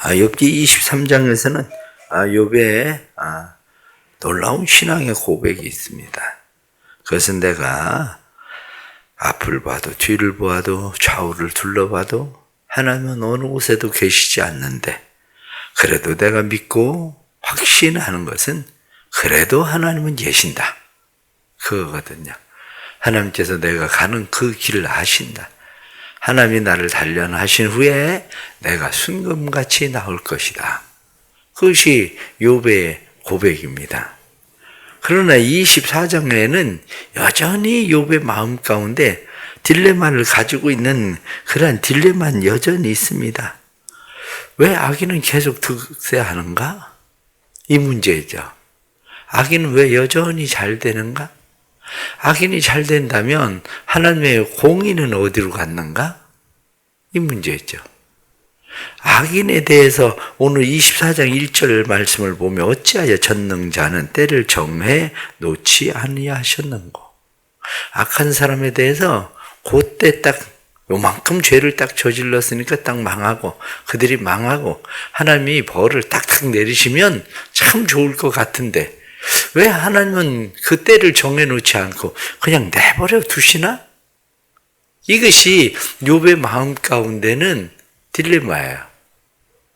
아, 욥기 23장에서는 아, 욥의 아, 놀라운 신앙의 고백이 있습니다. 그것은 내가 앞을 봐도 뒤를 보아도 좌우를 둘러봐도 하나님은 어느 곳에도 계시지 않는데 그래도 내가 믿고 확신하는 것은 그래도 하나님은 계신다. 그거거든요. 하나님께서 내가 가는 그 길을 아신다. 하나님이 나를 단련하신 후에 내가 순금같이 나올 것이다. 그것이 욥의 고백입니다. 그러나 24장에는 여전히 욥의 마음 가운데 딜레마를 가지고 있는 그러한 딜레마는 여전히 있습니다. 왜 아기는 계속 득세하는가? 이 문제죠. 아기는 왜 여전히 잘 되는가? 악인이 잘 된다면 하나님의 공의는 어디로 갔는가? 이 문제였죠. 악인에 대해서 오늘 24장 1절 말씀을 보면 어찌하여 전능자는 때를 정해 놓지 아니하셨는고. 악한 사람에 대해서 그때 딱 요만큼 죄를 딱 저질렀으니까 딱 망하고 그들이 망하고 하나님이 벌을 딱딱 내리시면 참 좋을 것 같은데 왜 하나님은 그 때를 정해놓지 않고 그냥 내버려 두시나? 이것이 욥의 마음 가운데는 딜레마예요.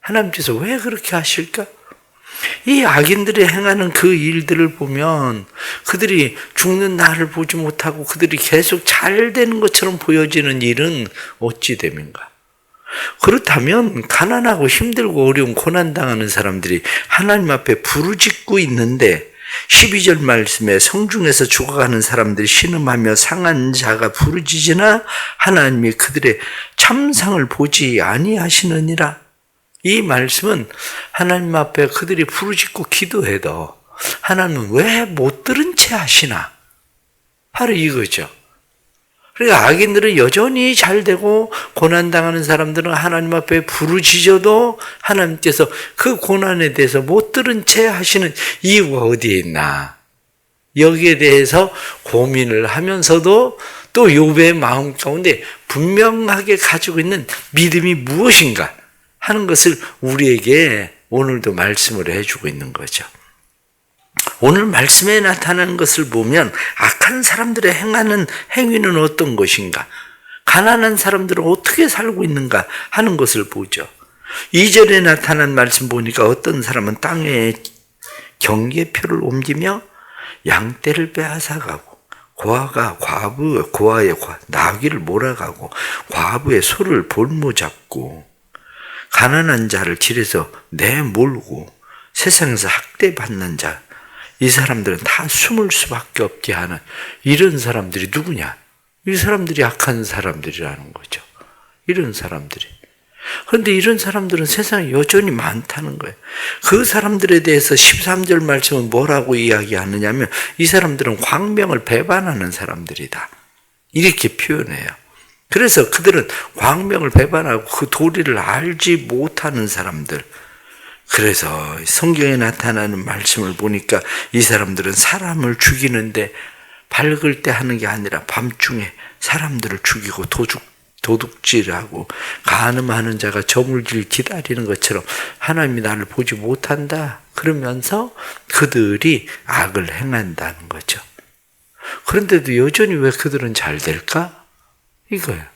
하나님께서 왜 그렇게 하실까? 이 악인들이 행하는 그 일들을 보면 그들이 죽는 날을 보지 못하고 그들이 계속 잘 되는 것처럼 보여지는 일은 어찌 됨인가? 그렇다면 가난하고 힘들고 어려운 고난당하는 사람들이 하나님 앞에 부르짖고 있는데 12절 말씀에 성중에서 죽어가는 사람들이 신음하며 상한 자가 부르짖으나 하나님이 그들의 참상을 보지 아니하시느니라. 이 말씀은 하나님 앞에 그들이 부르짖고 기도해도 하나님은 왜 못 들은 채 하시나? 바로 이거죠. 그러니까 악인들은 여전히 잘 되고 고난당하는 사람들은 하나님 앞에 부르짖어도 하나님께서 그 고난에 대해서 못 들은 채 하시는 이유가 어디에 있나? 여기에 대해서 고민을 하면서도 또 욥의 마음 가운데 분명하게 가지고 있는 믿음이 무엇인가 하는 것을 우리에게 오늘도 말씀을 해주고 있는 거죠. 오늘 말씀에 나타나는 것을 보면 악한 사람들의 행하는 행위는 어떤 것인가? 가난한 사람들은 어떻게 살고 있는가 하는 것을 보죠. 2절에 나타난 말씀 보니까 어떤 사람은 땅에 경계표를 옮기며 양떼를 빼앗아가고 고아가 과부 고아의 나귀를 몰아가고 과부의 소를 볼모 잡고 가난한 자를 길에서 내몰고 세상에서 학대받는 자 이 사람들은 다 숨을 수밖에 없게 하는 이런 사람들이 누구냐? 이 사람들이 악한 사람들이라는 거죠. 이런 사람들이. 그런데 이런 사람들은 세상에 여전히 많다는 거예요. 그 사람들에 대해서 13절 말씀은 뭐라고 이야기하느냐면 이 사람들은 광명을 배반하는 사람들이다. 이렇게 표현해요. 그래서 그들은 광명을 배반하고 그 도리를 알지 못하는 사람들. 그래서 성경에 나타나는 말씀을 보니까 이 사람들은 사람을 죽이는데 밝을 때 하는 게 아니라 밤중에 사람들을 죽이고 도둑, 도둑질하고 가늠하는 자가 저물길 기다리는 것처럼 하나님이 나를 보지 못한다. 그러면서 그들이 악을 행한다는 거죠. 그런데도 여전히 왜 그들은 잘 될까? 이거예요.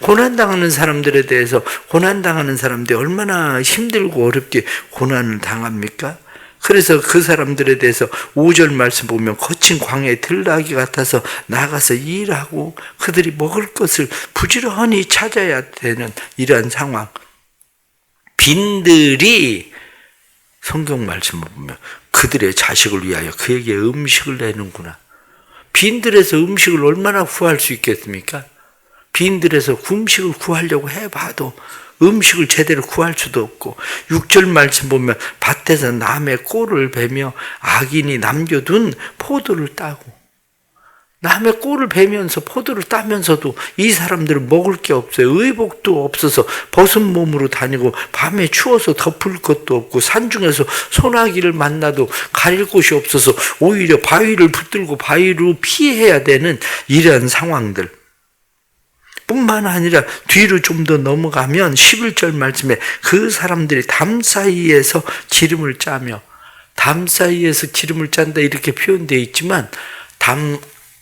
고난당하는 사람들에 대해서 고난당하는 사람들이 얼마나 힘들고 어렵게 고난을 당합니까? 그래서 그 사람들에 대해서 5절 말씀 보면 거친 광야에 들나기 같아서 나가서 일하고 그들이 먹을 것을 부지런히 찾아야 되는 이러한 상황. 빈들이 성경 말씀을 보면 그들의 자식을 위하여 그에게 음식을 내는구나. 빈들에서 음식을 얼마나 구할 수 있겠습니까? 빈들에서 음식을 구하려고 해봐도 음식을 제대로 구할 수도 없고 6절 말씀 보면 밭에서 남의 꼴을 베며 악인이 남겨둔 포도를 따고 남의 꼴을 베면서 포도를 따면서도 이 사람들은 먹을 게 없어요. 의복도 없어서 벗은 몸으로 다니고 밤에 추워서 덮을 것도 없고 산중에서 소나기를 만나도 가릴 곳이 없어서 오히려 바위를 붙들고 바위로 피해야 되는 이러한 상황들. 뿐만 아니라 뒤로 좀 더 넘어가면 11절 말씀에 그 사람들이 담 사이에서 기름을 짜며 담 사이에서 기름을 짠다 이렇게 표현되어 있지만 담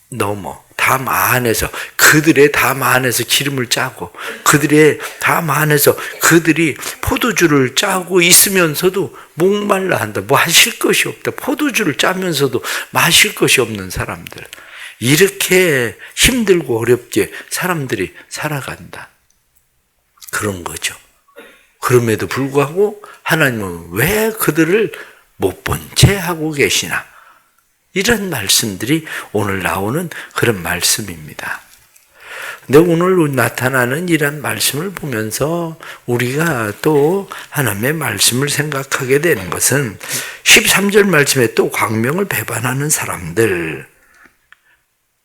넘어 담 안에서 그들의 담 안에서 기름을 짜고 그들의 담 안에서 그들이 포도주를 짜고 있으면서도 목말라 한다. 뭐 하실 것이 없다. 포도주를 짜면서도 마실 것이 없는 사람들. 이렇게 힘들고 어렵게 사람들이 살아간다. 그런 거죠. 그럼에도 불구하고 하나님은 왜 그들을 못 본 채 하고 계시나? 이런 말씀들이 오늘 나오는 그런 말씀입니다. 근데 오늘 나타나는 이런 말씀을 보면서 우리가 또 하나님의 말씀을 생각하게 되는 것은 13절 말씀에 또 광명을 배반하는 사람들,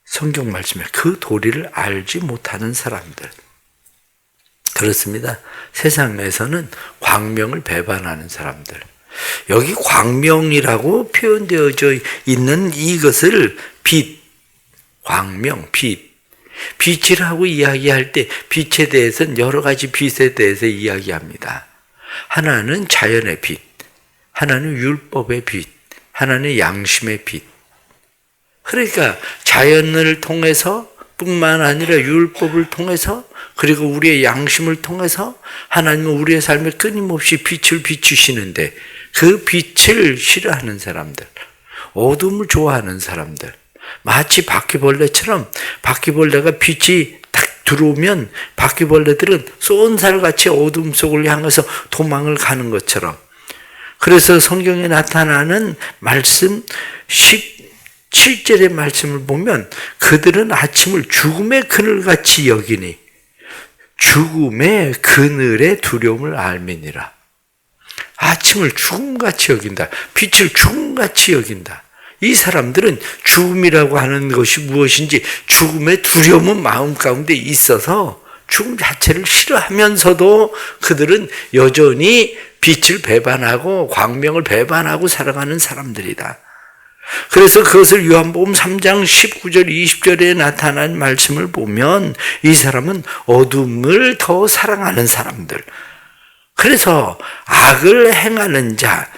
성경 말씀에 그 도리를 알지 못하는 사람들. 그렇습니다. 세상에서는 광명을 배반하는 사람들. 여기 광명이라고 표현되어져 있는 이것을 빛, 광명, 빛. 빛이라고 이야기할 때 빛에 대해서는 여러 가지 빛에 대해서 이야기합니다. 하나는 자연의 빛, 하나는 율법의 빛, 하나는 양심의 빛. 그러니까 자연을 통해서 뿐만 아니라 율법을 통해서 그리고 우리의 양심을 통해서 하나님은 우리의 삶에 끊임없이 빛을 비추시는데 그 빛을 싫어하는 사람들, 어둠을 좋아하는 사람들, 마치 바퀴벌레처럼 바퀴벌레가 빛이 딱 들어오면 바퀴벌레들은 쏜살같이 어둠 속을 향해서 도망을 가는 것처럼. 그래서 성경에 나타나는 말씀 17절의 말씀을 보면 그들은 아침을 죽음의 그늘같이 여기니 죽음의 그늘의 두려움을 알미니라. 아침을 죽음같이 여긴다. 빛을 죽음같이 여긴다. 이 사람들은 죽음이라고 하는 것이 무엇인지 죽음의 두려움은 마음 가운데 있어서 죽음 자체를 싫어하면서도 그들은 여전히 빛을 배반하고 광명을 배반하고 살아가는 사람들이다. 그래서 그것을 요한복음 3장 19절 20절에 나타난 말씀을 보면 이 사람은 어둠을 더 사랑하는 사람들. 그래서 악을 행하는 자,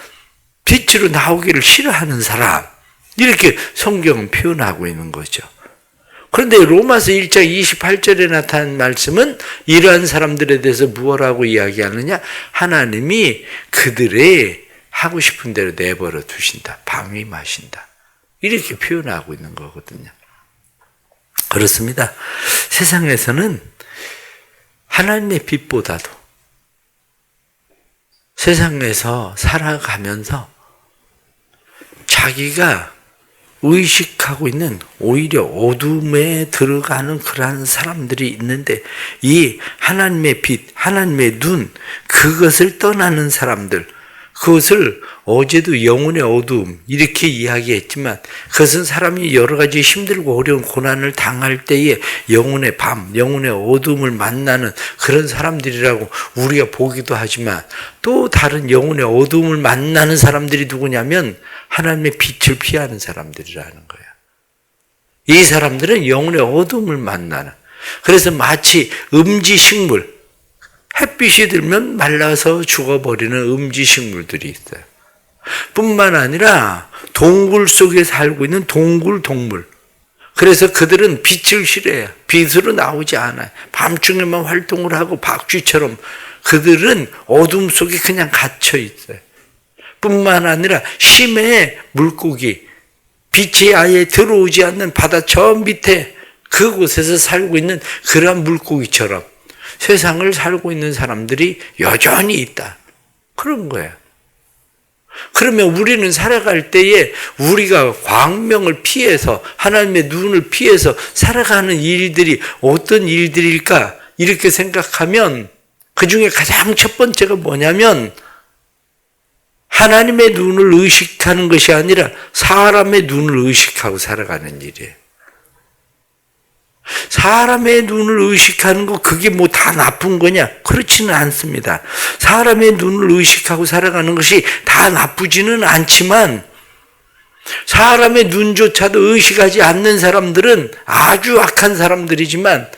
빛으로 나오기를 싫어하는 사람. 이렇게 성경은 표현하고 있는 거죠. 그런데 로마서 1장 28절에 나타난 말씀은 이러한 사람들에 대해서 무엇라고 이야기하느냐? 하나님이 그들의 하고 싶은 대로 내버려 두신다. 방임하신다. 이렇게 표현하고 있는 거거든요. 그렇습니다. 세상에서는 하나님의 빛보다도 세상에서 살아가면서 자기가 의식하고 있는 오히려 어둠에 들어가는 그러한 사람들이 있는데 이 하나님의 빛, 하나님의 눈, 그것을 떠나는 사람들, 그것을 어제도 영혼의 어두움 이렇게 이야기했지만 그것은 사람이 여러 가지 힘들고 어려운 고난을 당할 때에 영혼의 밤, 영혼의 어두움을 만나는 그런 사람들이라고 우리가 보기도 하지만 또 다른 영혼의 어두움을 만나는 사람들이 누구냐면 하나님의 빛을 피하는 사람들이라는 거예요. 이 사람들은 영혼의 어두움을 만나는 그래서 마치 음지식물 햇빛이 들면 말라서 죽어버리는 음지식물들이 있어요. 뿐만 아니라 동굴 속에 살고 있는 동굴 동물. 그래서 그들은 빛을 싫어해요. 빛으로 나오지 않아요. 밤중에만 활동을 하고 박쥐처럼 그들은 어둠 속에 그냥 갇혀 있어요. 뿐만 아니라 심해 물고기, 빛이 아예 들어오지 않는 바다 저 밑에 그곳에서 살고 있는 그러한 물고기처럼 세상을 살고 있는 사람들이 여전히 있다. 그런 거예요. 그러면 우리는 살아갈 때에 우리가 광명을 피해서 하나님의 눈을 피해서 살아가는 일들이 어떤 일들일까 이렇게 생각하면 그 중에 가장 첫 번째가 뭐냐면 하나님의 눈을 의식하는 것이 아니라 사람의 눈을 의식하고 살아가는 일이에요. 사람의 눈을 의식하는 거 그게 뭐 다 나쁜 거냐? 그렇지는 않습니다. 사람의 눈을 의식하고 살아가는 것이 다 나쁘지는 않지만 사람의 눈조차도 의식하지 않는 사람들은 아주 악한 사람들이지만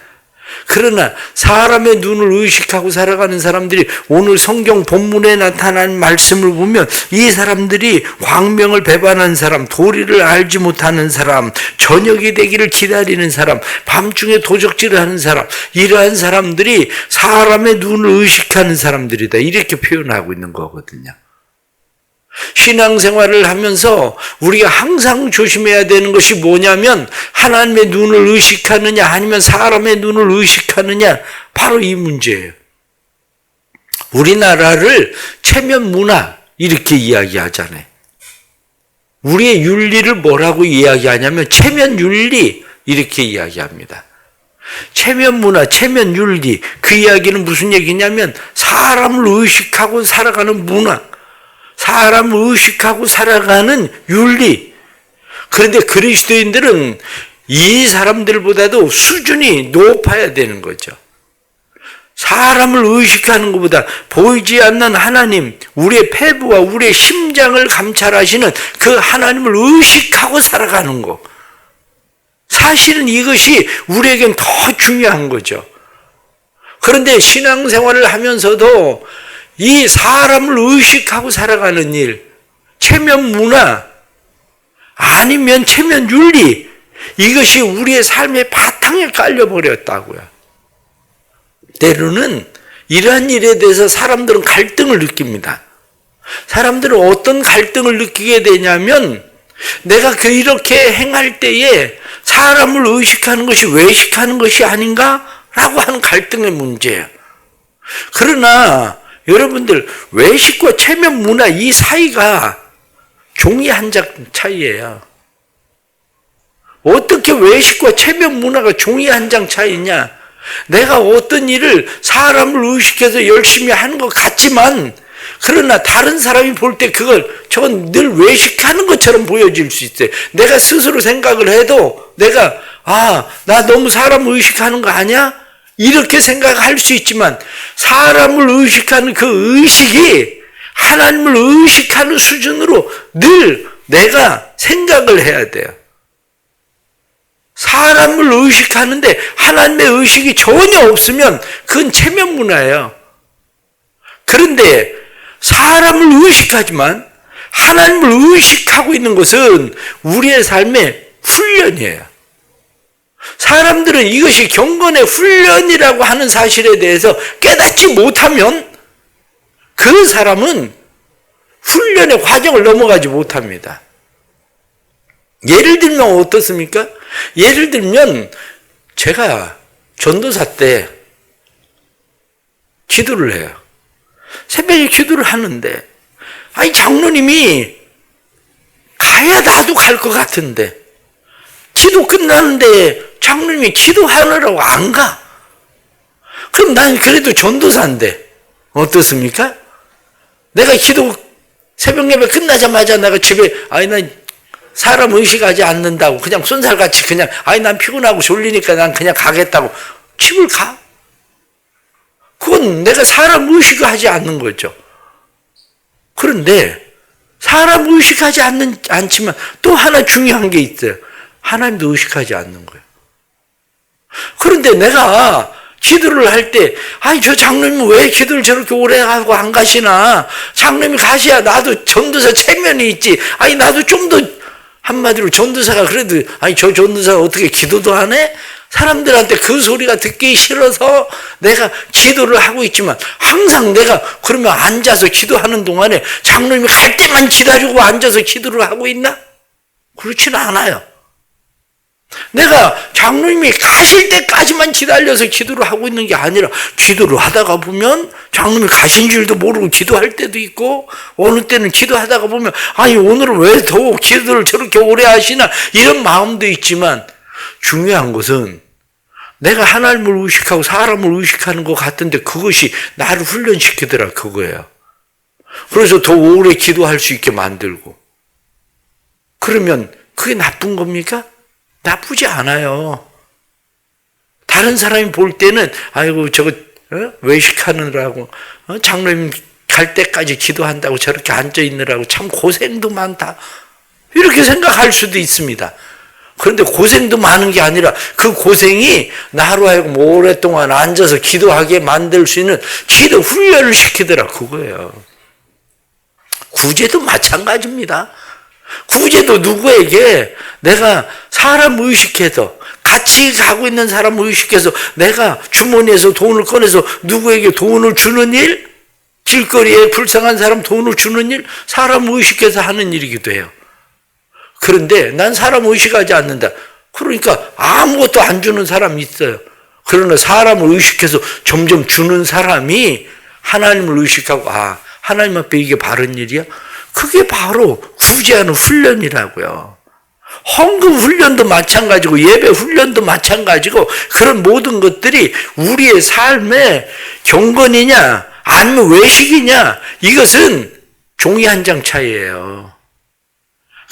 그러나 사람의 눈을 의식하고 살아가는 사람들이 오늘 성경 본문에 나타난 말씀을 보면 이 사람들이 광명을 배반한 사람, 도리를 알지 못하는 사람, 저녁이 되기를 기다리는 사람, 밤중에 도적질을 하는 사람, 이러한 사람들이 사람의 눈을 의식하는 사람들이다. 이렇게 표현하고 있는 거거든요. 신앙생활을 하면서 우리가 항상 조심해야 되는 것이 뭐냐면 하나님의 눈을 의식하느냐 아니면 사람의 눈을 의식하느냐 바로 이 문제예요. 우리나라를 체면 문화 이렇게 이야기하잖아요. 우리의 윤리를 뭐라고 이야기하냐면 체면 윤리 이렇게 이야기합니다. 체면 문화, 체면 윤리 그 이야기는 무슨 얘기냐면 사람을 의식하고 살아가는 문화 사람을 의식하고 살아가는 윤리. 그런데 그리스도인들은 이 사람들보다도 수준이 높아야 되는 거죠. 사람을 의식하는 것보다 보이지 않는 하나님, 우리의 폐부와 우리의 심장을 감찰하시는 그 하나님을 의식하고 살아가는 것. 사실은 이것이 우리에겐 더 중요한 거죠. 그런데 신앙생활을 하면서도 이 사람을 의식하고 살아가는 일, 체면 문화, 아니면 체면 윤리, 이것이 우리의 삶의 바탕에 깔려버렸다고요. 때로는 이러한 일에 대해서 사람들은 갈등을 느낍니다. 사람들은 어떤 갈등을 느끼게 되냐면, 내가 그 이렇게 행할 때에 사람을 의식하는 것이 외식하는 것이 아닌가? 라고 하는 갈등의 문제예요. 그러나 여러분들 외식과 체면 문화 이 사이가 종이 한 장 차이예요. 어떻게 외식과 체면 문화가 종이 한 장 차이냐? 내가 어떤 일을 사람을 의식해서 열심히 하는 것 같지만 그러나 다른 사람이 볼 때 그걸 저건 늘 외식하는 것처럼 보여질 수 있어요. 내가 스스로 생각을 해도 내가 아, 나 너무 사람 의식하는 거 아니야? 이렇게 생각할 수 있지만 사람을 의식하는 그 의식이 하나님을 의식하는 수준으로 늘 내가 생각을 해야 돼요. 사람을 의식하는데 하나님의 의식이 전혀 없으면 그건 체면 문화예요. 그런데 사람을 의식하지만 하나님을 의식하고 있는 것은 우리의 삶의 훈련이에요. 사람들은 이것이 경건의 훈련이라고 하는 사실에 대해서 깨닫지 못하면 그 사람은 훈련의 과정을 넘어가지 못합니다. 예를 들면 어떻습니까? 예를 들면 제가 전도사 때 기도를 해요. 새벽에 기도를 하는데 아니 장로님이 가야 나도 갈 것 같은데 기도 끝나는데 장로님이 기도하느라고 안 가. 그럼 난 그래도 전도사인데 어떻습니까? 내가 기도 새벽 예배 끝나자마자 내가 집에 아니 난 사람 의식하지 않는다고 그냥 손살같이 그냥 아니 난 피곤하고 졸리니까 난 그냥 가겠다고 집을 가. 그건 내가 사람 의식하지 않는 거죠. 그런데 사람 의식하지 않는 않지만 또 하나 중요한 게 있어요. 하나님도 의식하지 않는 거예요. 그런데 내가 기도를 할 때, 아니, 저 장로님은 왜 기도를 저렇게 오래 하고 안 가시나? 장로님이 가셔야 나도 전도사 체면이 있지. 아니, 나도 좀 더, 한마디로 전도사가 그래도, 아니, 저 전도사가 어떻게 기도도 안 해? 사람들한테 그 소리가 듣기 싫어서 내가 기도를 하고 있지만 항상 내가 그러면 앉아서 기도하는 동안에 장로님이 갈 때만 기다리고 앉아서 기도를 하고 있나? 그렇지는 않아요. 내가 장로님이 가실 때까지만 기다려서 기도를 하고 있는 게 아니라 기도를 하다가 보면 장로님이 가신 줄도 모르고 기도할 때도 있고 어느 때는 기도하다가 보면 아니 오늘은 왜더 기도를 저렇게 오래 하시나 이런 마음도 있지만 중요한 것은 내가 하나님을 의식하고 사람을 의식하는 것 같은데 그것이 나를 훈련시키더라 그거예요. 그래서 더 오래 기도할 수 있게 만들고 그러면 그게 나쁜 겁니까? 나쁘지 않아요. 다른 사람이 볼 때는 아이고 저거 어? 외식하느라고 어? 장로님 갈 때까지 기도한다고 저렇게 앉아 있느라고 참 고생도 많다. 이렇게 생각할 수도 있습니다. 그런데 고생도 많은 게 아니라 그 고생이 나로 하여금 오랫동안 앉아서 기도하게 만들 수 있는 기도 훈련을 시키더라 그거예요. 구제도 마찬가지입니다. 구제도 누구에게 내가 사람 의식해서 같이 가고 있는 사람 의식해서 내가 주머니에서 돈을 꺼내서 누구에게 돈을 주는 일, 길거리에 불쌍한 사람 돈을 주는 일, 사람 의식해서 하는 일이기도 해요. 그런데 난 사람 의식하지 않는다. 그러니까 아무것도 안 주는 사람이 있어요. 그러나 사람을 의식해서 점점 주는 사람이 하나님을 의식하고, 아, 하나님 앞에 이게 바른 일이야? 그게 바로 구제하는 훈련이라고요. 헌금 훈련도 마찬가지고 예배 훈련도 마찬가지고 그런 모든 것들이 우리의 삶의 경건이냐 아니면 외식이냐 이것은 종이 한 장 차이예요.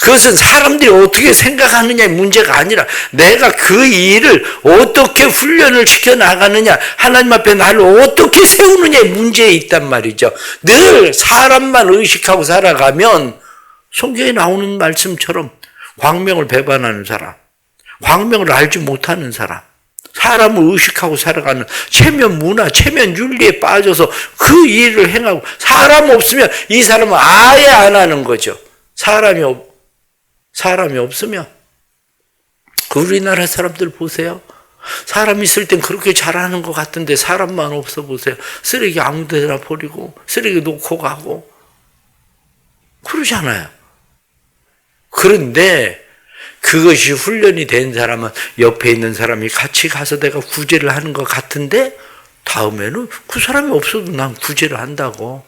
그것은 사람들이 어떻게 생각하느냐의 문제가 아니라 내가 그 일을 어떻게 훈련을 시켜 나가느냐, 하나님 앞에 나를 어떻게 세우느냐의 문제에 있단 말이죠. 늘 사람만 의식하고 살아가면 성경에 나오는 말씀처럼 광명을 배반하는 사람, 광명을 알지 못하는 사람, 사람을 의식하고 살아가는 체면 문화, 체면 윤리에 빠져서 그 일을 행하고 사람 없으면 이 사람은 아예 안 하는 거죠. 사람이 없, 사람이 없으면 그 우리나라 사람들 보세요. 사람 있을 땐 그렇게 잘하는 것 같은데 사람만 없어 보세요. 쓰레기 아무 데나 버리고 쓰레기 놓고 가고 그러잖아요. 그런데 그것이 훈련이 된 사람은 옆에 있는 사람이 같이 가서 내가 구제를 하는 것 같은데 다음에는 그 사람이 없어도 난 구제를 한다고.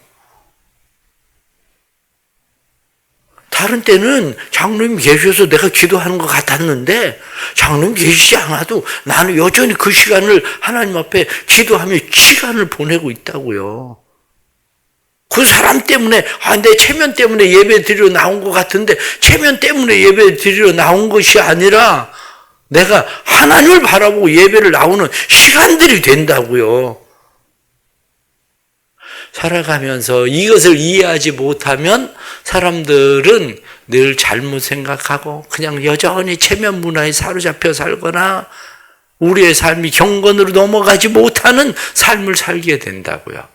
다른 때는 장로님 계셔서 내가 기도하는 것 같았는데 장로님 계시지 않아도 나는 여전히 그 시간을 하나님 앞에 기도하며 시간을 보내고 있다고요. 그 사람 때문에 아, 내 체면 때문에 예배 드리러 나온 것 같은데 체면 때문에 예배 드리러 나온 것이 아니라 내가 하나님을 바라보고 예배를 나오는 시간들이 된다고요. 살아가면서 이것을 이해하지 못하면 사람들은 늘 잘못 생각하고 그냥 여전히 체면 문화에 사로잡혀 살거나 우리의 삶이 경건으로 넘어가지 못하는 삶을 살게 된다고요.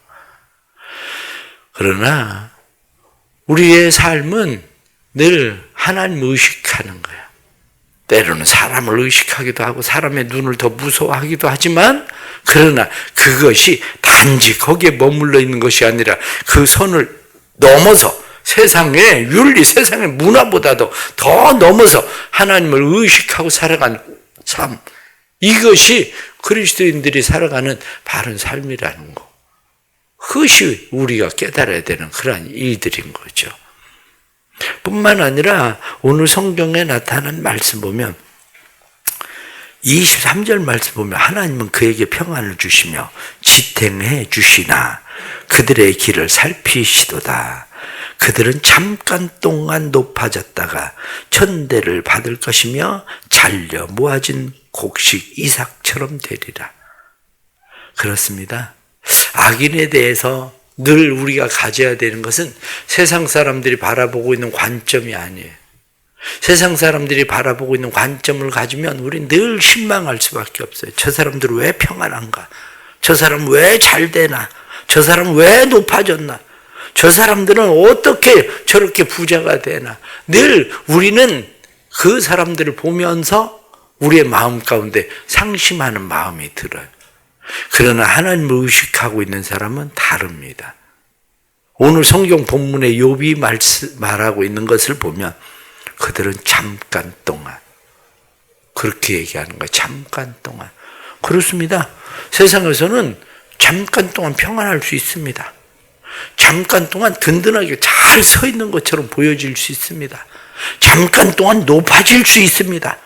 그러나 우리의 삶은 늘 하나님 의식하는 거야. 때로는 사람을 의식하기도 하고 사람의 눈을 더 무서워하기도 하지만 그러나 그것이 단지 거기에 머물러 있는 것이 아니라 그 선을 넘어서 세상의 윤리, 세상의 문화보다도 더 넘어서 하나님을 의식하고 살아간 삶. 이것이 그리스도인들이 살아가는 바른 삶이라는 거. 그것이 우리가 깨달아야 되는 그러한 일들인 거죠. 뿐만 아니라 오늘 성경에 나타난 말씀 보면 23절 말씀 보면 하나님은 그에게 평안을 주시며 지탱해 주시나 그들의 길을 살피시도다. 그들은 잠깐 동안 높아졌다가 천대를 받을 것이며 잘려 모아진 곡식 이삭처럼 되리라. 그렇습니다. 악인에 대해서 늘 우리가 가져야 되는 것은 세상 사람들이 바라보고 있는 관점이 아니에요. 세상 사람들이 바라보고 있는 관점을 가지면 우리 늘 실망할 수밖에 없어요. 저 사람들 왜 평안한가? 저 사람 왜 잘 되나? 저 사람 왜 높아졌나? 저 사람들은 어떻게 저렇게 부자가 되나? 늘 우리는 그 사람들을 보면서 우리의 마음 가운데 상심하는 마음이 들어요. 그러나 하나님을 의식하고 있는 사람은 다릅니다. 오늘 성경 본문에 욥이 말하고 있는 것을 보면 그들은 잠깐 동안 그렇게 얘기하는 거예요. 잠깐 동안. 그렇습니다. 세상에서는 잠깐 동안 평안할 수 있습니다. 잠깐 동안 든든하게 잘 서 있는 것처럼 보여질 수 있습니다. 잠깐 동안 높아질 수 있습니다.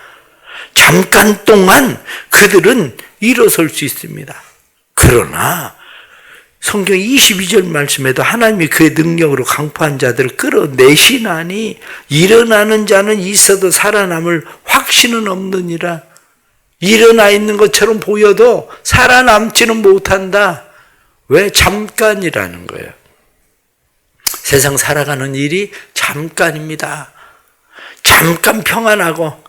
잠깐 동안 그들은 일어설 수 있습니다. 그러나 성경 22절 말씀에도 하나님이 그의 능력으로 강포한 자들을 끌어내시나니 일어나는 자는 있어도 살아남을 확신은 없느니라. 일어나 있는 것처럼 보여도 살아남지는 못한다. 왜? 잠깐이라는 거예요. 세상 살아가는 일이 잠깐입니다. 잠깐 평안하고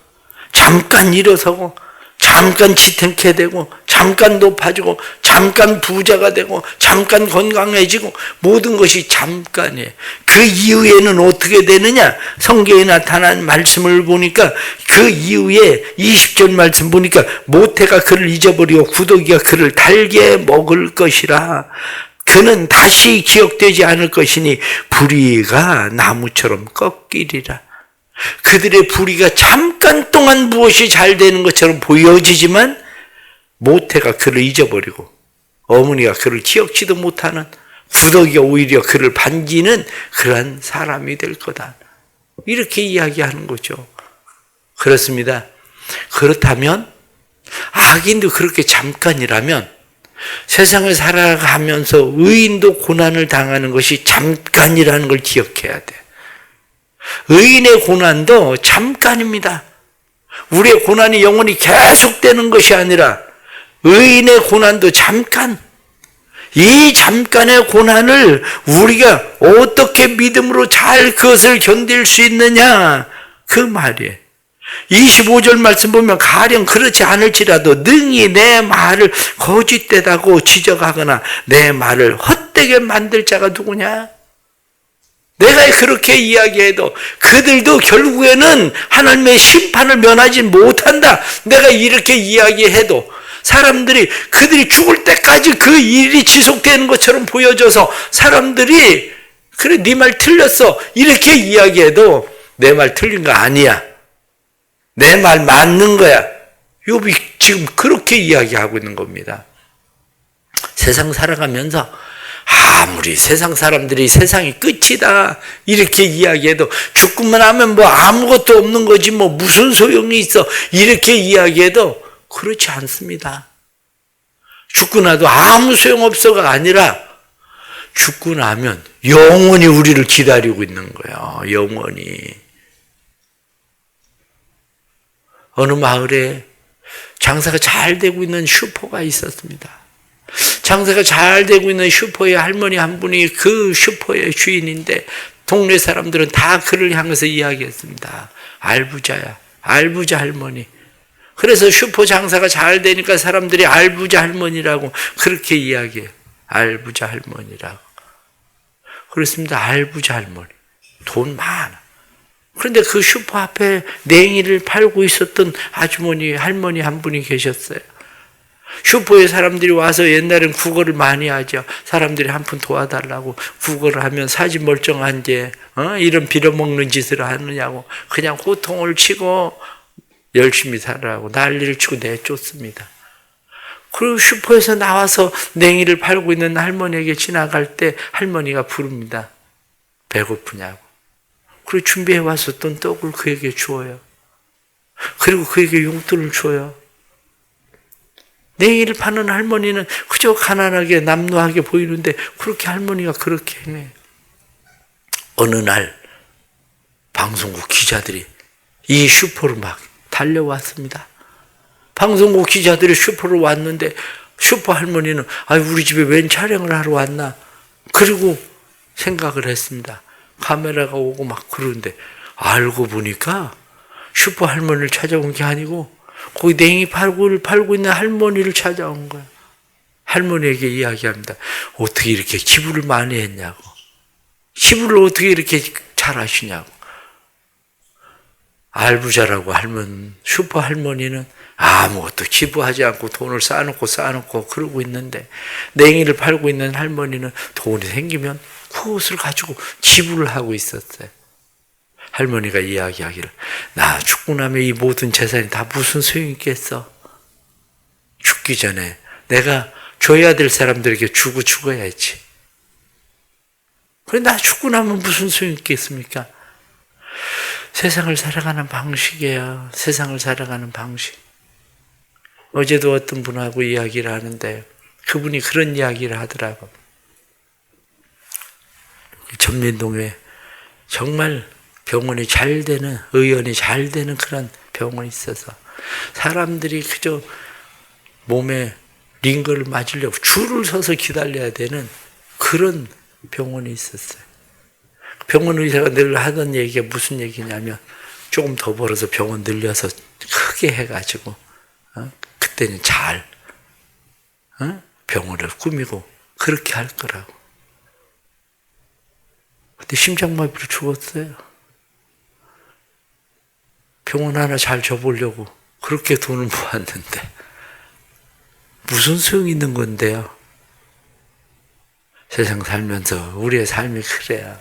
잠깐 일어서고 잠깐 지탱케 되고 잠깐 높아지고 잠깐 부자가 되고 잠깐 건강해지고 모든 것이 잠깐이에요. 그 이후에는 어떻게 되느냐? 성경에 나타난 말씀을 보니까 그 이후에 20절 말씀 보니까 모태가 그를 잊어버리고 구더기가 그를 달게 먹을 것이라. 그는 다시 기억되지 않을 것이니 불의가 나무처럼 꺾이리라. 그들의 불의가 잠깐 동안 무엇이 잘 되는 것처럼 보여지지만 모태가 그를 잊어버리고 어머니가 그를 기억지도 못하는 구더기가 오히려 그를 반기는 그러한 사람이 될 거다. 이렇게 이야기하는 거죠. 그렇습니다. 그렇다면 악인도 그렇게 잠깐이라면 세상을 살아가면서 의인도 고난을 당하는 것이 잠깐이라는 걸 기억해야 돼. 의인의 고난도 잠깐입니다. 우리의 고난이 영원히 계속되는 것이 아니라 의인의 고난도 잠깐. 이 잠깐의 고난을 우리가 어떻게 믿음으로 잘 그것을 견딜 수 있느냐? 그 말이에요. 25절 말씀 보면 가령 그렇지 않을지라도 능히 내 말을 거짓되다고 지적하거나 내 말을 헛되게 만들 자가 누구냐? 내가 그렇게 이야기해도 그들도 결국에는 하나님의 심판을 면하지 못한다. 내가 이렇게 이야기해도 사람들이 그들이 죽을 때까지 그 일이 지속되는 것처럼 보여져서 사람들이 그래 네 말 틀렸어 이렇게 이야기해도 내 말 틀린 거 아니야. 내 말 맞는 거야. 욥이 지금 그렇게 이야기하고 있는 겁니다. 세상 살아가면서 아무리 세상 사람들이 세상이 끝이다 이렇게 이야기해도 죽고만 하면 뭐 아무것도 없는 거지 뭐 무슨 소용이 있어 이렇게 이야기해도 그렇지 않습니다. 죽고 나도 아무 소용없어가 아니라 죽고 나면 영원히 우리를 기다리고 있는 거예요. 영원히. 어느 마을에 장사가 잘 되고 있는 슈퍼가 있었습니다. 장사가 잘 되고 있는 슈퍼의 할머니 한 분이 그 슈퍼의 주인인데 동네 사람들은 다 그를 향해서 이야기했습니다. 알부자야. 알부자 할머니. 그래서 슈퍼 장사가 잘 되니까 사람들이 알부자 할머니라고 그렇게 이야기해요. 알부자 할머니라고. 그렇습니다. 알부자 할머니. 돈 많아. 그런데 그 슈퍼 앞에 냉이를 팔고 있었던 아주머니, 할머니 한 분이 계셨어요. 슈퍼에 사람들이 와서 옛날엔 국어를 많이 하죠. 사람들이 한 푼 도와달라고 국어를 하면 사지 멀쩡한지 어? 이런 빌어먹는 짓을 하느냐고 그냥 호통을 치고 열심히 살라고 난리를 치고 내쫓습니다. 그리고 슈퍼에서 나와서 냉이를 팔고 있는 할머니에게 지나갈 때 할머니가 부릅니다. 배고프냐고. 그리고 준비해 왔었던 떡을 그에게 주어요. 그리고 그에게 용돈을 줘요. 냉이를 파는 할머니는 그저 가난하게 남루하게 보이는데 그렇게 할머니가 그렇게 행해. 어느 날 방송국 기자들이 이 슈퍼를 막 달려왔습니다. 방송국 기자들이 슈퍼로 왔는데 슈퍼 할머니는 아 우리 집에 웬 촬영을 하러 왔나 그리고 생각을 했습니다. 카메라가 오고 막 그러는데 알고 보니까 슈퍼 할머니를 찾아온 게 아니고 거기 냉이 팔고 팔고 있는 할머니를 찾아온 거야. 할머니에게 이야기합니다. 어떻게 이렇게 기부를 많이 했냐고. 기부를 어떻게 이렇게 잘 하시냐고. 알부자라고 할머니, 슈퍼 할머니는 아무것도 기부하지 않고 돈을 쌓아놓고 쌓아놓고 그러고 있는데 냉이를 팔고 있는 할머니는 돈이 생기면 그것을 가지고 기부를 하고 있었어요. 할머니가 이야기하기를 나 죽고 나면 이 모든 재산이 다 무슨 소용이 있겠어? 죽기 전에 내가 줘야 될 사람들에게 주고 죽어야지. 그래 나 죽고 나면 무슨 소용이 있겠습니까? 세상을 살아가는 방식이에요. 세상을 살아가는 방식. 어제도 어떤 분하고 이야기를 하는데 그분이 그런 이야기를 하더라고. 전민동에 정말 병원이 잘 되는, 의원이 잘 되는 그런 병원이 있어서 사람들이 그저 몸에 링거를 맞으려고 줄을 서서 기다려야 되는 그런 병원이 있었어요. 병원 의사가 늘 하던 얘기가 무슨 얘기냐면 조금 더 벌어서 병원 늘려서 크게 해가지고 어? 그때는 잘 어? 병원을 꾸미고 그렇게 할 거라고. 근데 심장마비로 죽었어요. 병원 하나 잘 줘보려고 그렇게 돈을 모았는데 무슨 소용 있는 건데요? 세상 살면서 우리의 삶이 그래야.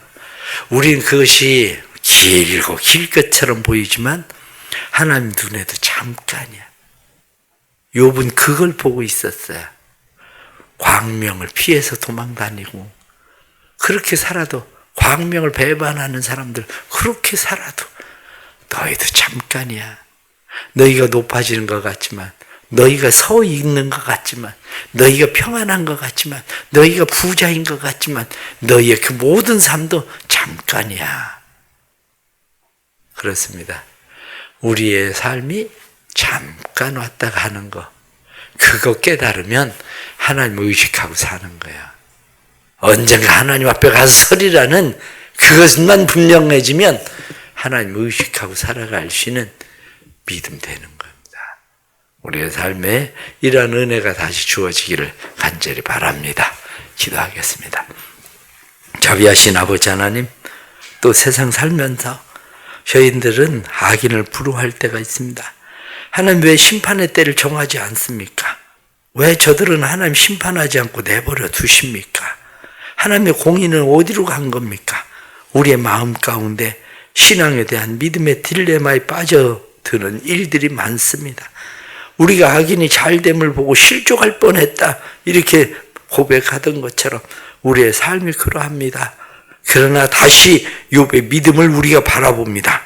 우린 그것이 길고 길 것처럼 보이지만 하나님 눈에도 잠깐이야. 욥은 그걸 보고 있었어요. 광명을 피해서 도망다니고 그렇게 살아도 광명을 배반하는 사람들 그렇게 살아도 너희도 잠깐이야. 너희가 높아지는 것 같지만 너희가 서 있는 것 같지만 너희가 평안한 것 같지만 너희가 부자인 것 같지만 너희의 그 모든 삶도 잠깐이야. 그렇습니다. 우리의 삶이 잠깐 왔다 가는 거. 그거 깨달으면 하나님을 의식하고 사는 거야. 언젠가 하나님 앞에 가서 서리라는 그것만 분명해지면 하나님 의식하고 살아갈 수 있는 믿음 되는 겁니다. 우리의 삶에 이러한 은혜가 다시 주어지기를 간절히 바랍니다. 기도하겠습니다. 자비하신 아버지 하나님, 또 세상 살면서 저희들은 악인을 부러워할 때가 있습니다. 하나님 왜 심판의 때를 정하지 않습니까? 왜 저들은 하나님 심판하지 않고 내버려 두십니까? 하나님의 공의는 어디로 간 겁니까? 우리의 마음 가운데 신앙에 대한 믿음의 딜레마에 빠져드는 일들이 많습니다. 우리가 악인이 잘됨을 보고 실족할 뻔했다. 이렇게 고백하던 것처럼 우리의 삶이 그러합니다. 그러나 다시 욥의 믿음을 우리가 바라봅니다.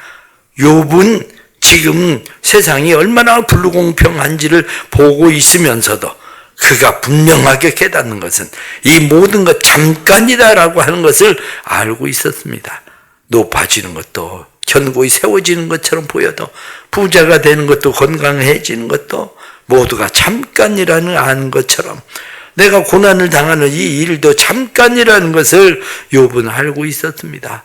욥은 지금 세상이 얼마나 불공평한지를 보고 있으면서도 그가 분명하게 깨닫는 것은 이 모든 것 잠깐이다라고 하는 것을 알고 있었습니다. 높아지는 것도 견고히 세워지는 것처럼 보여도 부자가 되는 것도 건강해지는 것도 모두가 잠깐이라는 아는 것처럼 내가 고난을 당하는 이 일도 잠깐이라는 것을 욥은 알고 있었습니다.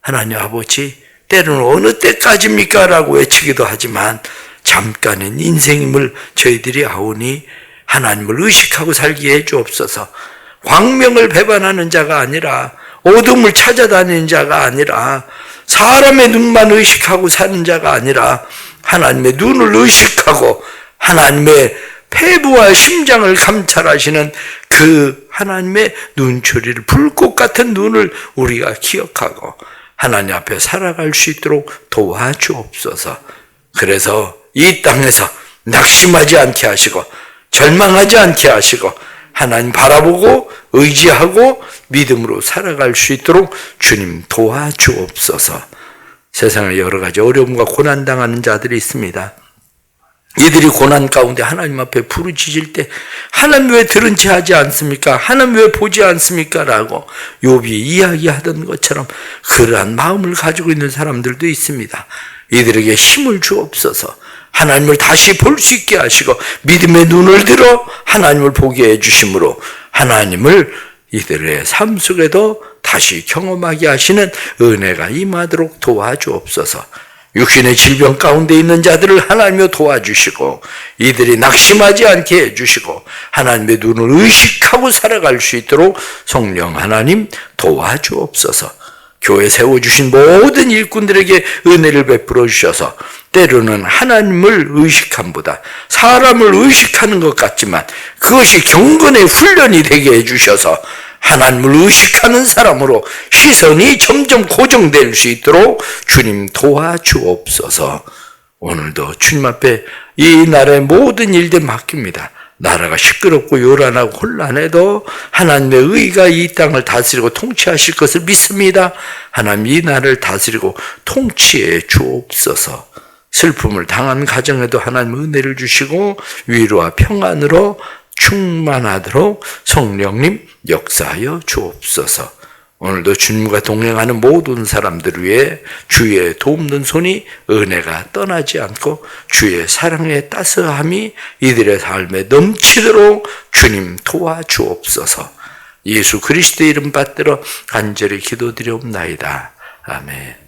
하나님 아버지 때로는 어느 때까지입니까? 라고 외치기도 하지만 잠깐은 인생임을 저희들이 아오니 하나님을 의식하고 살게 해 주옵소서. 광명을 배반하는 자가 아니라 어둠을 찾아다니는 자가 아니라 사람의 눈만 의식하고 사는 자가 아니라 하나님의 눈을 의식하고 하나님의 폐부와 심장을 감찰하시는 그 하나님의 눈초리를 불꽃 같은 눈을 우리가 기억하고 하나님 앞에 살아갈 수 있도록 도와주옵소서. 그래서 이 땅에서 낙심하지 않게 하시고 절망하지 않게 하시고 하나님 바라보고 의지하고 믿음으로 살아갈 수 있도록 주님 도와주옵소서. 세상에 여러 가지 어려움과 고난 당하는 자들이 있습니다. 이들이 고난 가운데 하나님 앞에 부르짖을 때 하나님 왜 들은 체 하지 않습니까? 하나님 왜 보지 않습니까? 라고 욥이 이야기하던 것처럼 그러한 마음을 가지고 있는 사람들도 있습니다. 이들에게 힘을 주옵소서. 하나님을 다시 볼 수 있게 하시고 믿음의 눈을 들어 하나님을 보게 해 주심으로 하나님을 이들의 삶 속에도 다시 경험하게 하시는 은혜가 임하도록 도와주옵소서. 육신의 질병 가운데 있는 자들을 하나님여 도와주시고 이들이 낙심하지 않게 해주시고 하나님의 눈을 의식하고 살아갈 수 있도록 성령 하나님 도와주옵소서. 교회 세워주신 모든 일꾼들에게 은혜를 베풀어 주셔서 때로는 하나님을 의식함보다 사람을 의식하는 것 같지만 그것이 경건의 훈련이 되게 해주셔서 하나님을 의식하는 사람으로 시선이 점점 고정될 수 있도록 주님 도와주옵소서. 오늘도 주님 앞에 이 나라의 모든 일들 맡깁니다. 나라가 시끄럽고 요란하고 혼란해도 하나님의 의가 이 땅을 다스리고 통치하실 것을 믿습니다. 하나님 이 나라를 다스리고 통치해 주옵소서. 슬픔을 당한 가정에도 하나님 은혜를 주시고 위로와 평안으로 충만하도록 성령님 역사하여 주옵소서. 오늘도 주님과 동행하는 모든 사람들 위해 주의 돕는 손이 은혜가 떠나지 않고 주의 사랑의 따스함이 이들의 삶에 넘치도록 주님 도와주옵소서. 예수 그리스도의 이름 받들어 간절히 기도드려옵나이다. 아멘.